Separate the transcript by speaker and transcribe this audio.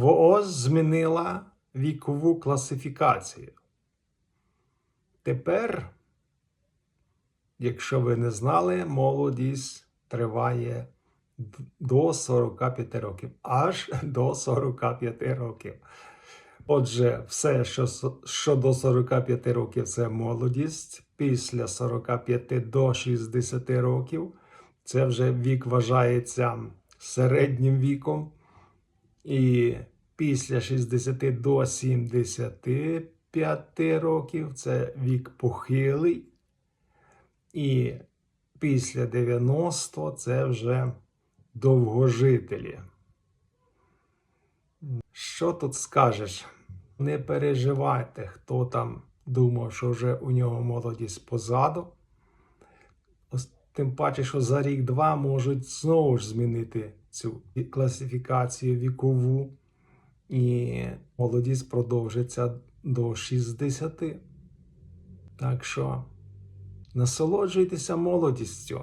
Speaker 1: ВООЗ змінила вікову класифікацію. Тепер, якщо ви не знали, молодість триває до 45 років, аж до 45 років. Отже, все, що, що до 45 років, це молодість. Після 45 до 60 років це вже вік вважається середнім віком. І після 60 до 75 років це вік похилий. І після 90 це вже довгожителі. Що тут скажеш? Не переживайте, хто там думав, що вже у нього молодість позаду. Тим паче, що за рік-два можуть знову ж змінити цю класифікацію вікову, і молодість продовжиться до 60. Так що насолоджуйтеся молодістю.